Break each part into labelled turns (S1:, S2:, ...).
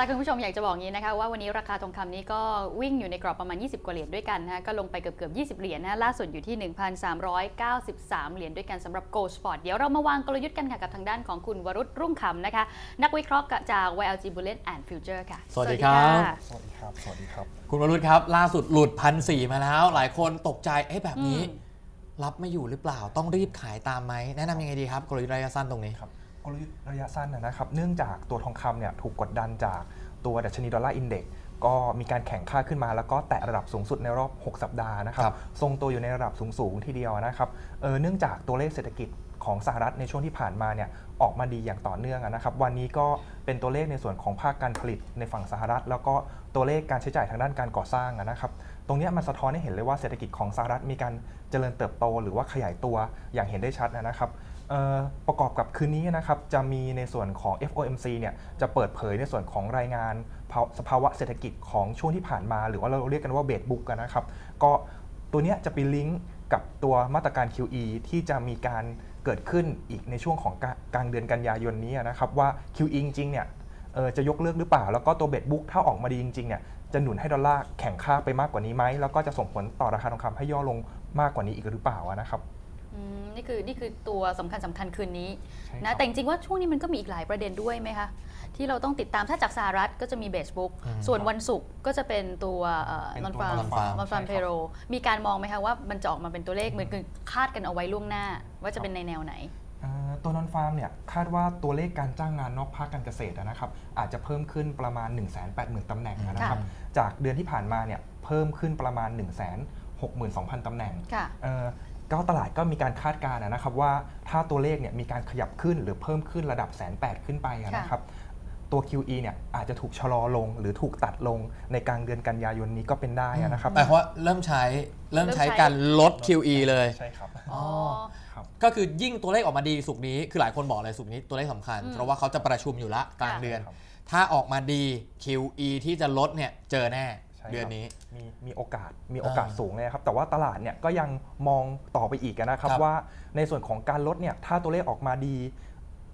S1: ละคุณผู้ชมอยากจะบอกงี้นะคะว่าวันนี้ราคาทองคำนี้ก็วิ่งอยู่ในกรอบประมาณ 20 กว่าเหรียญด้วยกันนะคะก็ลงไปเกือบเกือบ20 เหรียญนะล่าสุดอยู่ที่ 1,393 เหรียญด้วยกันสำหรับ Gold Spot เดี๋ยวเรามาวางกลยุทธ์กันค่ะกับทางด้านของคุณวรุษรุ่งคำนะคะ นักวิเคราะห์จาก YLG Bullet and Future ค่ะ
S2: สวัสดีครับะ
S3: สวัสดีครับ สวัสดีครับ
S2: คุณวรุษครับ ล่าสุดหลุดพันสี่มาแล้ว หลายคนตกใจเอ้แบบนี้
S1: อืม
S2: รับไม่อยู่หรือเปล่าต้องรีบขายตามไหมแนะนำยังไงดีครับกลยุทธ์ระยะสั้นตรงนี้
S3: ครับก ลยุทธ์ระยะสั้นนะครับ เนื่องจากตัวทองคำเนี่ยถูกกดดันจากตัวดัชนีดอลลาร์อินเด็กซ์ก็มีการแข่งค่าขึ้นมาแล้วก็แตะระดับสูงสุดในรอบ 6 สัปดาห์นะครับ ทรงตัวอยู่ในระดับสูงๆทีเดียวนะครับเออเนื่องจากตัวเลขเศรษฐกิจของสหรัฐในช่วงที่ผ่านมาเนี่ยออกมาดีอย่างต่อเนื่องนะครับ วันนี้ก็เป็นตัวเลขในส่วนของภาคการผลิตในฝั่งสหรัฐ แล้วก็ตัวเลขการใช้จ่ายทางด้านการก่อสร้างนะครับ ตรงนี้มันสะท้อนให้เห็นเลยว่าเศรษฐกิจของสหรัฐมีการเจริญเติบโต หรือว่าขยายตัวอย่างเห็นได้ชัดนะครับ ประกอบกับคืนนี้นะครับจะมีในส่วนของ FOMC เนี่ยจะเปิดเผยในส่วนของรายงานสภาวะเศรษฐกิจของช่วงที่ผ่านมา หรือว่าเราเรียกกันว่าเบ d บุ๊กนะครับ ก็ตัวนี้จะไปลิงก์กับตัวมาตรการ QE ที่จะมีการเกิดขึ้นอีกในช่วงของกลางกลางเดือนกันยายนนี้นะครับว่า QE จริงๆเนี่ยจะยกเลิกหรือเปล่า แล้วก็ตัวเบดบุ๊กถ้าออกมาดีจริงๆเนี่ยจะหนุนให้ดอลลาร์แข่งค่าไปมากกว่านี้ไหมแล้วก็จะส่งผลต่อราคาทองคำให้ย่อลงมากกว่านี้อีกหรือเปล่านะครับ
S1: อืมนี่คือนี่คือตัวสำคัญสำคัญคืนนี้
S3: ใช่ครั
S1: นะ
S3: บ
S1: แต่จริงๆว่าช่วงนี้มันก็มีอีกหลายประเด็นด้วยไหมคะ ที่เราต้องติดตามถ้าจากสหรัฐก็จะมีเบสบุ๊ก
S2: อืม
S1: ส่วนวันศุกร์ก็จะเป็นตัวน
S3: เป็น
S1: อน
S3: ตัว
S1: ฟาร์ม
S2: non-farm
S1: นอนฟาร์ม
S3: ใช่
S1: เพ
S3: ครับ
S1: โรมีการมองไหมคะว่ามันจะออกมาเป็นตัวเลขเหมือนคือคาดกันเอาไว้ล่วงหน้า ว่าจะเป็นในแนวไหน
S3: เอ่อตัวนอนฟาร์มเนี่ยคาดว่าตัวเลขการจ้างงานนอกภาคการเกษตรอะนะครับอาจจะเพิ่มขึ้นประมาณ 1 8 0 0 0 0ตำแหน่งอะนะครับ
S2: ค่ะ
S3: จากเดือนที่ผ่านมาเนี่ยเพิ่มขึ้นประมาณ 1 6 2 0 0 0ตำแหน่ง
S1: ค่ะ
S3: เอ่อ ก็ตลาดก็มีการคาดการณ์อะนะครับว่าถ้าตัวเลขเนี่ยมีการขยับขึ้นหรือเพิ่มขึ้นระดับแสนแปดขึ้นไปอะนะครับตัว QE เนี่ยอาจจะถูกชะลอลงหรือถูกตัดลงในกลางเดือนกันยายนนี้ก็เป็นได้อะนะครับ
S2: หมายความว่าเริ่มใช้เริ่มใช้
S1: เริ่มใช้
S2: การลด QE เลย
S3: ใช่ครับ
S1: อ๋อ
S3: ครับ
S2: ก็คือยิ่งตัวเลขออกมาดีสุกร์นี้คือหลายคนบอกเลยสุกร์นี้ตัวเลขสำคัญ
S1: อืม
S2: เพราะว่าเขาจะประชุมอยู่ละกลาง
S1: ค่ะ
S2: เดือน
S3: ครับ
S2: ถ้าออกมาดี QE ที่จะลดเนี่ยเจอแน่
S3: ใช่ครับ
S2: เดือนนี้
S3: มีมีโอกาสมีโอกาส
S2: อ่า
S3: สูงเลยครับ แต่ว่าตลาดเนี่ยก็ยังมองต่อไปอีกนะครับ
S2: ครับ
S3: ว่าในส่วนของการลดเนี่ยถ้าตัวเลขออกมาดี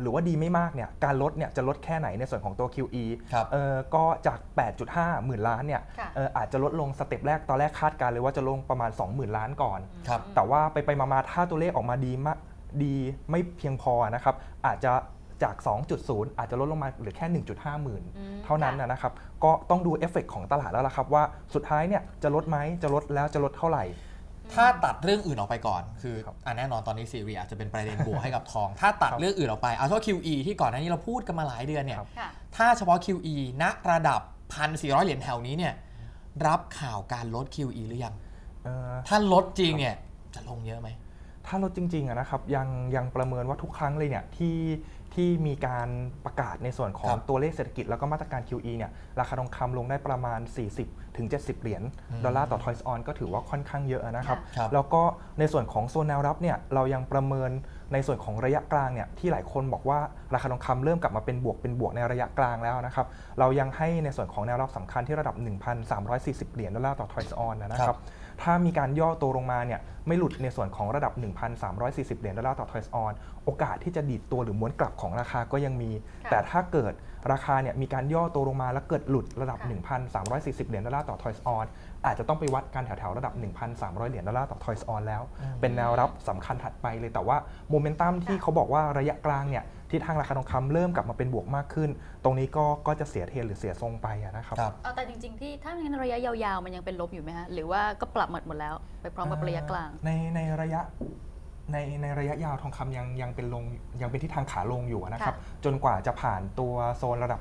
S3: หรือว่าดีไม่มากเนี่ยการลดเนี่ยจะลดแค่ไหนในส่วนของตัว QE
S2: ครับ
S3: เออก็จาก 8.5 หมื่นล้านเนี่ย
S1: ค่ะ
S3: เอออาจจะลดลงสเต็ปแรกตอนแรกคาดการณ์เลยว่าจะลงประมาณ 20,000 ล้านก่อน
S2: ครับ
S3: แต่ว่าไปไปๆมาๆถ้าตัวเลขออกมาดีมากดีไม่เพียงพอนะครับอาจจะ จาก 2.0 อาจจะลดลงมาเหลือแค่ 1.5 หมื่น
S1: อืม
S3: เท่านั้นนะนะครับ ก็ต้องดูเอฟเฟกต์ของตลาดแล้วล่ะครับ ว่าสุดท้ายเนี่ยจะลดไหมจะลดแล้วจะลดเท่าไหร่
S2: ถ้าตัดเรื่องอื่นออกไปก่อน คือ
S3: ครับ
S2: อะแน่นอนตอนนี้ซีเรียอาจจะเป็นประเด็นบวกให้กับทอง ถ้าตัด
S3: ครับ
S2: เรื่องอื่นออกไป เอาเฉพาะ QE ที่ก่อนหน้านี้เราพูดกันมาหลายเดือนเนี่ย
S3: ครับ
S1: ค่ะ
S2: ถ้าเฉพาะ QE ณระดับ 1,400 เหรียญแถวนี้เนี่ย รับข่าวการลด QE หรือยัง
S3: เอ่อ
S2: ถ้าลดจริงเนี่ยจะลงเยอะไหม
S3: ถ้าลดจริงๆอะนะครับยังยังประเมินว่าทุกครั้งเลยเนี่ยที่ที่มีการประกาศในส่วนขอ
S2: ค
S3: ง
S2: รับ
S3: ตัวเลขเศรษฐกิจแล้วก็มาตรการ QE เนี่ยราคาทองคำลงได้ประมาณ 40ถึง70 เหรียญ
S2: อืม
S3: ดอลลาร์ต่อทอยส์ออนก็ถือว่าค่อนข้างเยอะนะครับ
S2: ครับ
S3: แล้วก็ในส่วนของโซนแนวรับเนี่ยเรายังประเมิน ในส่วนของระยะกลางเนี่ยที่หลายคนบอกว่าราคาทองคำเริ่มกลับมาเป็นบวกเป็นบวกในระยะกลางแล้วนะครับ เรายังให้ในส่วนของแนวรับสำคัญที่ระดับ 1,340 เหรียญดอลลาร์ต่อทอยส์ออนนะค
S2: ครั
S3: รับบถ้ามีการย่อตัวลงมาเนี่ยไม่หลุดในส่วนของระดับ 1,340 เหรียญดอลลาร์ต่อทอยส์ออนโอกาสที่จะดีดตัวหรือม้วนกลับของราคาก็ยังมี
S1: ค่ะ
S3: แต่ถ้าเกิด ราคาเนี่ยมีการย่อตัวลงมาแล้วเกิดหลุดระดับ
S1: ค่ะ
S3: 1,340 เหรียญดอลลาร์ต่อทอยส์ออนอาจจะต้องไปวัดกันแถวๆระดับ 1,300 เหรียญดอลลาร์ต่อทอยส์ออนแล้ว เป็นแนวรับสำคัญถัดไปเลยแต่ว่าโมเมนตัมที่เขาบอกว่าระยะกลางเนี่ยทิศทางราคาทองคำเริ่มกลับมาเป็นบวกมากขึ้น ตรงนี้ก็ก็จะเสียเทรนหรือเสียทรงไปอะนะครับ
S2: ครับ
S1: เอาแต่จริงๆที่ถ้างั้นระยะยาวๆ มันยังเป็นลบอยู่ไหมคะหรือว่าก็ปรับหมดหมดแล้ว ไปพร้อมกับระยะกลาง
S3: ในในระยะ ในในระยะยาวทองคำยังยังเป็นลงยังเป็นทิศทางขาลงอยู่นะครับ จนกว่าจะผ่านตัวโซนระดับ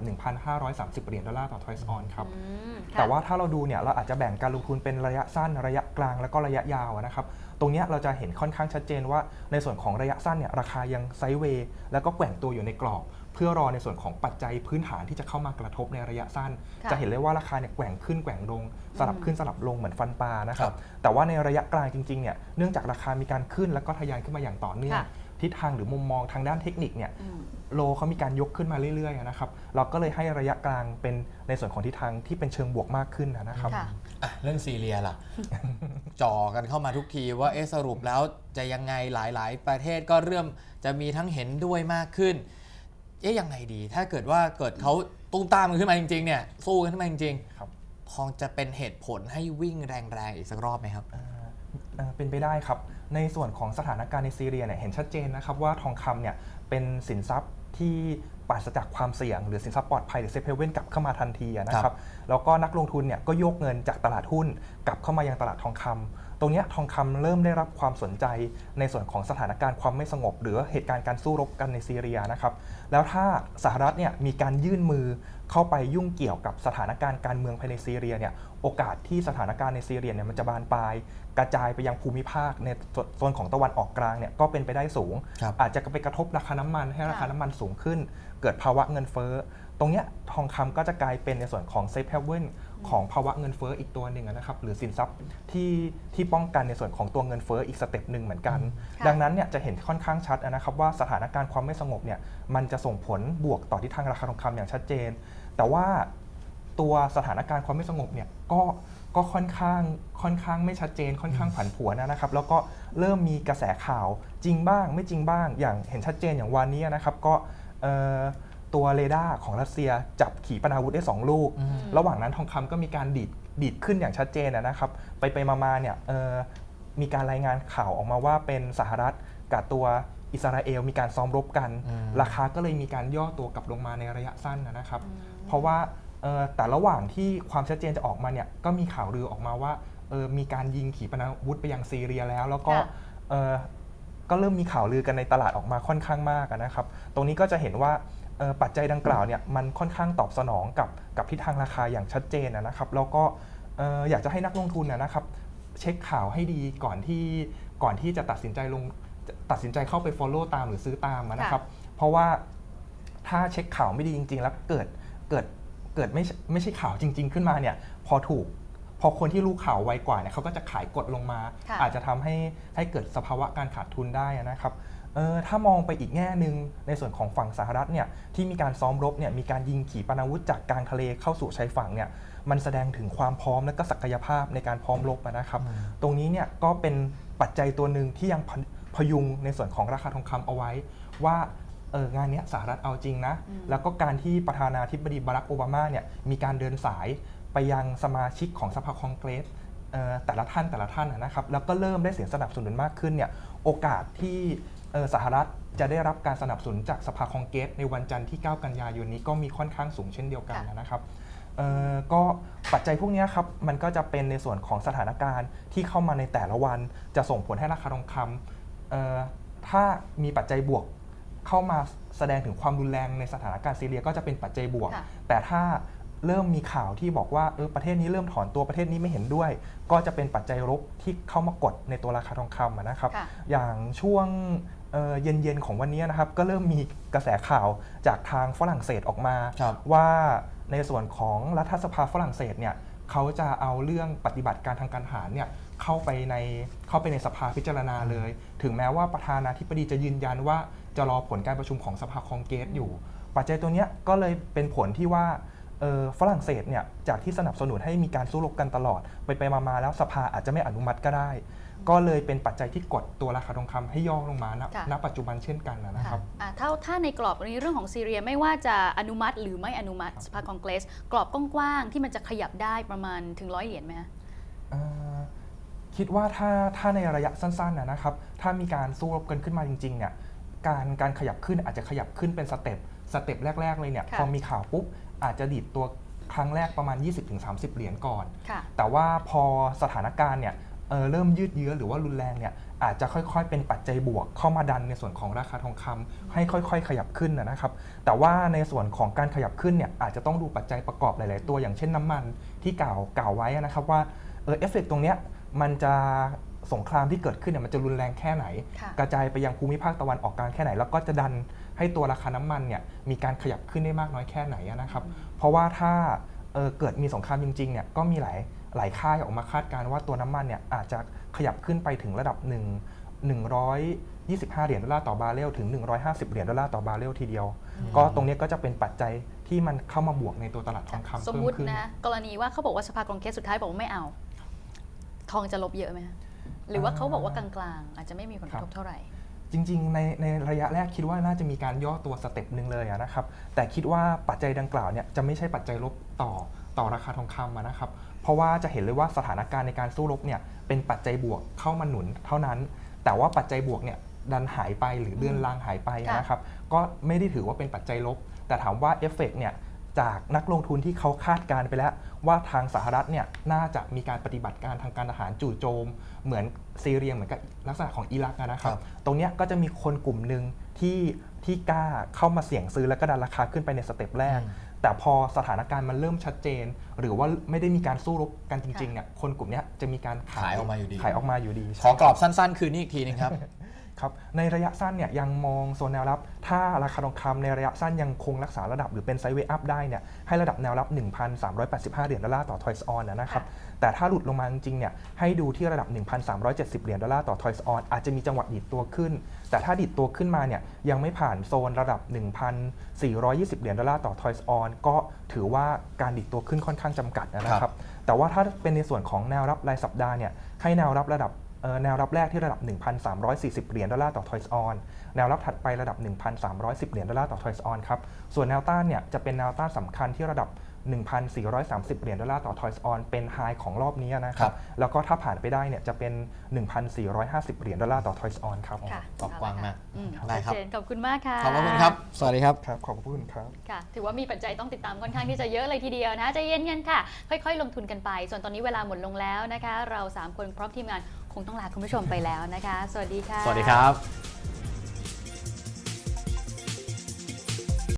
S3: 1,530 เหรียญดอลลาร์ต่อทอยส์ออนครับ
S1: อืมค่ะ
S3: แต่ว่าถ้าเราดูเนี่ยเราอาจจะแบ่งการลงทุนเป็นระยะสั้นระยะกลางแล้วก็ระยะยาวอะนะครับ ตรงเนี้ยเราจะเห็นค่อนข้างชัดเจนว่าในส่วนของระยะสั้นเนี่ยราคายังไซด์เวย์แล้วก็แกว่งตัวอยู่ในกรอบ เพื่อรอในส่วนของปัจจัยพื้นฐานที่จะเข้ามากระทบในระยะสั้น
S1: ค่ะ
S3: จะเห็นเลยว่าราคาเนี่ยแกว่งขึ้นแกว่งลงสลับ
S1: อืม
S3: ขึ้นสลับลงเหมือนฟันปลานะครั
S2: ครับบ
S3: แต่ว่าในระยะกลางจริงๆเนี่ยเนื่องจากราคามีการขึ้นแล้วก็ทะยานขึ้นมาอย่างต่อเนื่อง
S1: ค่ะ
S3: ทิศทางหรือมุมมองทางด้านเทคนิคเนี่ย
S1: อืม
S3: โลเขามีการยกขึ้นมาเรื่อยๆอะนะครับเราก็เลยให้ระยะกลางเป็นในส่วนของทิศทางที่เป็นเชิงบวกมากขึ้นนะครับ
S1: ค่ะ
S2: อะเรื่องซีเรียล่ะจ่อกันเข้ามาทุกทีว่าเอะสรุปแล้วจะยังไงหลายๆ ประเทศก็เริ่มจะมีทั้งเห็นด้วยมากขึ้น เอ๊ะยังไงดี ถ้าเกิดว่าเกิดเขาตูมตามกันขึ้นมาจริงๆเนี่ยสู้กันขึ้นมาจริง
S3: ครับ
S2: ๆทองจะเป็นเหตุผลให้วิ่งแรงๆอีกสักรอบไหมครับ
S3: เอ่อเอ่อเป็นไปได้ครับ ในส่วนของสถานการณ์ในซีเรียเนี่ยเห็นชัดเจนนะครับว่าทองคำเนี่ยเป็นสินทรัพย์ที่ปราศจากความเสี่ยง หรือสินทรัพย์ปลอดภัยหรือเซฟเฮเว่นกลับเข้ามาทันทีอะนะค
S2: ครั
S3: รับ บแล้วก็นักลงทุนเนี่ยก็โยกเงินจากตลาดหุ้นกลับเข้ามายังตลาดทองคำ ตรงนี้ทองคำเริ่มได้รับความสนใจในส่วนของสถานการณ์ความไม่สงบ หรือเหตุการณ์การสู้รบกันในซีเรียนะครับ แล้วถ้าสหรัฐเนี่ยมีการยื่นมือเข้าไปยุ่งเกี่ยวกับสถานการณ์การเมืองภายในซีเรียเนี่ยโอกาสที่สถานการณ์ในซีเรียเนี่ยมันจะบานปลาย กระจายไปยังภูมิภาคในโซนของตะวันออกกลางเนี่ยก็เป็นไปได้สูง อาจจะไปกระทบราคาน้ำมันให้ราคาน้ำมันสูงขึ้น เกิดภาวะเงินเฟ้อ ตรงเนี้ยทองคำก็จะกลายเป็นในส่วนของเซฟเฮเว่นของภาวะเงินเฟ้ออีกตัวหนึ่งอะนะครับหรือสินทรัพย์ที่ที่ป้องกันในส่วนของตัวเงินเฟ้ออีกสเต็ปหนึ่งเหมือนกัน
S1: ค่ะ
S3: ดังนั้นเนี่ยจะเห็นค่อนข้างชัดนะครับว่าสถานการณ์ความไม่สงบเนี่ยมันจะส่งผลบวกต่อทิศทางราคาทองคำอย่างชัดเจน แต่ว่าตัวสถานการณ์ความไม่สงบเนี่ยก็ก็ค่อนข้างค่อนข้างไม่ชัดเจนค่อนข้างผันผวนนะครับ แล้วก็เริ่มมีกระแสข่าวจริงบ้าง ไม่จริงบ้างอย่างเห็นชัดเจนอย่างวันนี้นะครับก็เอ่อ ตัวเรดาร์ของรัสเซียจับขีปนาวุธได้ 2 ลูก
S2: อืม
S3: ระหว่างนั้นทองคำก็มีการดีดดีดขึ้นอย่างชัดเจนนะครับ ไปไปมาๆเนี่ยเอ่อมีการรายงานข่าวออกมาว่าเป็นสหรัฐกับตัวอิสราเอลมีการซ้อมรบกัน
S2: อืม
S3: ราคาก็เลยมีการย่อตัวกลับลงมาในระยะสั้นนะครับ เพราะว่าเอ่อแต่ระหว่างที่ความชัดเจนจะออกมาเนี่ยก็มีข่าวลือออกมาว่าเออมีการยิงขีปนาวุธไปยังซีเรียแล้ว แล้วก็
S1: ค่ะ
S3: เอ่อก็เริ่มมีข่าวลือกันในตลาดออกมาค่อนข้างมากอะนะครับ ตรงนี้ก็จะเห็นว่าเอ่อ ปัจจัยดังกล่าวเนี่ยมันค่อนข้างตอบสนองกับกับทิศทางราคาอย่างชัดเจนอะนะครับแล้วก็เอ่ออยากจะให้นักลงทุนนะนะครับ เช็คข่าวให้ดีก่อนที่ก่อนที่จะตัดสินใจลงตัดสินใจเข้าไป Follow ตามหรือซื้อตามอะนะครับ เพราะว่าถ้าเช็คข่าวไม่ดีจริง ๆ แล้วเกิดเกิดเกิดไม่ใช่ไม่ใช่ข่าวจริง ๆ ขึ้นมาเนี่ยพอถูกพอคนที่รู้ข่าวไวกว่าเนี่ยเขาก็จะขายกดลงมา
S1: ค่ะ
S3: อาจจะทำให้ให้เกิดสภาวะการขาดทุนได้นะครับ เออถ้ามองไปอีกแง่หนึ่งในส่วนของฝั่งสหรัฐเนี่ยที่มีการซ้อมรบเนี่ยมีการยิงขีปนาวุธจากกลางทะเลเข้าสู่ชายฝั่งเนี่ยมันแสดงถึงความพร้อมและก็ศักยภาพในการพร้อมรบอะนะครับ ตรงนี้เนี่ยก็เป็นปัจจัยตัวหนึ่งที่ยังพพยุงในส่วนของราคาทองคำเอาไว้ ว่าเอองานเนี้ยสหรัฐเอาจริงนะ
S1: อืม
S3: แล้วก็การที่ประธานาธิบดีบารักโอบามาเนี่ยมีการเดินสายไปยังสมาชิกของสภาคองเกรสเอ่อแต่ละท่านแต่ละท่านนะนะครับแล้วก็เริ่มได้เสียงสนับสนุนมากขึ้นเนี่ยโอกาสที่เอ่อ สหรัฐจะได้รับการสนับสนุนจากสภาคองเกรสในวันจันทร์ที่ 9 กันยายนนี้ก็มีค่อนข้างสูงเช่นเดียวกัน
S1: ค่ะ
S3: นะครับเอ่อก็ปัจจัยพวกเนี้ยครับมันก็จะเป็นในส่วนของสถานการณ์ที่เข้ามาในแต่ละวัน จะส่งผลให้ราคาทองคำเอ่อถ้ามีปัจจัยบวกเข้ามาแสดงถึงความรุนแรงในสถานการณ์ซีเรียก็จะเป็นปัจจัยบวก
S1: ค่ะ
S3: แต่ถ้าเริ่มมีข่าวที่บอกว่าเออประเทศนี้เริ่มถอนตัวประเทศนี้ไม่เห็นด้วย ก็จะเป็นปัจจัยลบที่เข้ามากดในตัวราคาทองคำอะนะครับ
S1: ค่ะ
S3: อย่างช่วง เอ่อเย็นๆของวันนี้นะครับ ก็เริ่มมีกระแสข่าวจากทางฝรั่งเศสออกมา
S2: ครับ
S3: ว่าในส่วนของรัฐสภาฝรั่งเศสเนี่ยเขาจะเอาเรื่องปฏิบัติการทางการทหารเนี่ยเข้าไปในเข้าไปในสภาพิจารณาเลย ถึงแม้ว่าประธานาธิบดีจะยืนยันว่าจะรอผลการประชุมของสภาคองเกรสอยู่ ปัจจัยตัวเนี้ยก็เลยเป็นผลที่ว่าเอ่อ ฝรั่งเศสเนี่ยจากที่สนับสนุนให้มีการสู้รบกันตลอด ไปไปมาๆแล้วสภาอาจจะไม่อนุมัติก็ได้ ก็เลยเป็นปัจจัยที่กดตัวราคาทองคำให้ย่อลงมาณ
S1: ค่ะ
S3: ณปัจจุบันเช่นกันนะค
S1: ค่ะ
S3: รับ
S1: อ่าถ้าถ้าในกรอบนี้เรื่องของซีเรียไม่ว่าจะอนุมัติหรือไม่อนุมัติสภาคองเกรสกรอบกว้างๆที่มันจะขยับได้ประมาณถึงร้อยเหรียญไหมคะ
S3: เอ่อคิดว่าถ้าถ้าในระยะสั้นๆนะนะครับ ถ้ามีการสู้รบกันขึ้นมาจริงๆเนี่ยการการขยับขึ้นอาจจะขยับขึ้นเป็นสเต็ปสเต็ปแรก ๆ เลยเนี่ย
S1: ค่ะ
S3: พอมีข่าวปุ๊บ อาจจะดีดตัวครั้งแรกประมาณ 20-30 เหรียญก่อน
S1: ค่ะ
S3: แต่ว่าพอสถานการณ์เนี่ยเอ่อเริ่มยืดเยื้อหรือว่ารุนแรงเนี่ยอาจจะค่อยๆ เป็นปัจจัยบวกเข้ามาดันในส่วนของราคาทองคำให้ค่อยๆ ขยับขึ้นนะนะครับ แต่ว่าในส่วนของการขยับขึ้นเนี่ยอาจจะต้องดูปัจจัยประกอบหลาย ๆ ตัวอย่างเช่นน้ำมันที่กล่าวกล่าวไว้นะครับว่าเออเอฟเฟกตรงเนี้ยมันจะสงครามที่เกิดขึ้นเนี่ยมันจะรุนแรงแค่ไหน
S1: ค่ะ
S3: กระจายไปยังภูมิภาคตะวันออกกลางแค่ไหน แล้วก็จะดัน ให้ตัวราคาน้ำมันเนี่ยมีการขยับขึ้นได้มากน้อยแค่ไหนอะนะครับ เพราะว่าถ้าเอ่อเกิดมีสงครามจริงๆเนี่ยก็มีหลายหลายค่ายออกมาคาดการณ์ว่าตัวน้ำมันเนี่ยอาจจะขยับขึ้นไปถึงระดับ1 125 เหรียญดอลลาร์ต่อบาร์เรลถึง 150 เหรียญดอลลาร์ต่อบาร์เรลทีเดียว ก็ตรงเนี้ยก็จะเป็นปัจจัยที่มันเข้ามาบวกในตัวตลาดทองคำ
S1: สม
S3: เพิ่
S1: มุ
S3: ม
S1: ติ
S3: ขึ้น
S1: นะกรณีว่าเขาบอกว่าสภาคองเกรสสุดท้ายบอกว่าไม่เอา ทองจะลบเยอะไหมคะหรือว่าเขาบอกว่ากลางๆ อาจจะไม่มีผลกระทบเท่าไหร่
S3: จริงๆ ในในระยะแรกคิดว่าน่าจะมีการย่อตัวสเต็ปหนึ่งเลยนะครับ แต่คิดว่าปัจจัยดังกล่าวเนี่ยจะไม่ใช่ปัจจัยลบต่อต่อราคาทองคำนะครับ เพราะว่าจะเห็นเลยว่าสถานการณ์ในการสู้รบเนี่ยเป็นปัจจัยบวกเข้ามาหนุนเท่านั้น แต่ว่าปัจจัยบวกเนี่ยดันหายไปหรือเลื่อนลางหายไปนะครับ ก็ไม่ได้ถือว่าเป็นปัจจัยลบ แต่ถามว่าเอฟเฟกเนี่ย จากนักลงทุนที่เขาคาดการณ์ไปแล้ว ว่าทางสหรัฐเนี่ยน่าจะมีการปฏิบัติการทางการทหารจู่โจม เหมือนซีเรียเหมือนกับลักษณะของอิรักอะนะครับ
S2: ครับ
S3: ตรงเนี้ยก็จะมีคนกลุ่มหนึ่งที่ที่กล้าเข้ามาเสี่ยงซื้อแล้วก็ดันราคาขึ้นไปในสเต็ปแรก แต่พอสถานการณ์มันเริ่มชัดเจน หรือว่าไม่ได้มีการสู้รบกันจริงๆเนี่ยคนกลุ่มเนี้ยจะมีการขาย
S2: ขายออกมาอยู่ดี
S3: ขายออกมาอยู่ดี
S2: ขอกรอบสั้น ๆ คืนนี้อีกทีนึงครับ
S3: ครับในระยะสั้นเนี่ยยังมองโซนแนวรับ ถ้าราคาทองคำในระยะสั้นยังคงรักษาระดับหรือเป็นไซด์เวย์อัพได้เนี่ยให้ระดับแนวรับ 1,385 เหรียญดอลลาร์ต่อทอยส์ออนนะครับแต่ถ้าหลุดลงมาจริงๆเนี่ยให้ดูที่ระดับ 1,370 เหรียญดอลลาร์ต่อทอยส์ออนอาจจะมีจังหวะดีดตัวขึ้น แต่ถ้าดีดตัวขึ้นมาเนี่ยยังไม่ผ่านโซนระดับ 1,420 เหรียญดอลลาร์ต่อทอยส์ออนก็ถือว่าการดีดตัวขึ้นค่อนข้างจำกัดนะค
S2: ครั
S3: รับบแต่ว่าถ้าเป็นในส่วนของแนวรับรายสัปดาห์เนี่ยให้แนวรับระดับเอ่อ แนวรับแรกที่ระดับ 1,340 เหรียญดอลลาร์ต่อทอยส์ออน แนวรับถัดไประดับ 1,310 เหรียญดอลลาร์ต่อทอยส์ออนครับ ส่วนแนวต้านเนี่ยจะเป็นแนวต้านสำคัญที่ระดับ 1,430 เหรียญดอลลาร์ต่อทอยส์ออนเป็นไฮของรอบนี้นะค
S2: ครั
S3: รับบแล้วก็ถ้าผ่านไปได้เนี่ยจะเป็น 1,450 เหรียญดอลลาร์ต่อทอยส์ออนครับ
S1: ค่ะ
S2: ตอบกว้างมาก
S1: อืม
S2: ได้ครับ
S1: ชัเจนขอบคุณมากค่ะ
S2: ขอบพระคุณครับ สวัสดีครับ
S3: ครับ ขอบคุณครับ
S1: ค่ะ ถือว่ามีปัจจัยต้องติดตามค่อนข้างที่จะเยอะเลยทีเดียวนะคะใจเย็นกันค่ะ ค่อย ๆ ลงทุนกันไป ส่วนตอนนี้เวลาหมดลงแล้วนะคะ เรา 3 คนพร้อมทีมงานค งต้องลาคุณผู้ชมไปแล้วนะคะ สวัสดีค่ะ
S2: สวัสดีครับ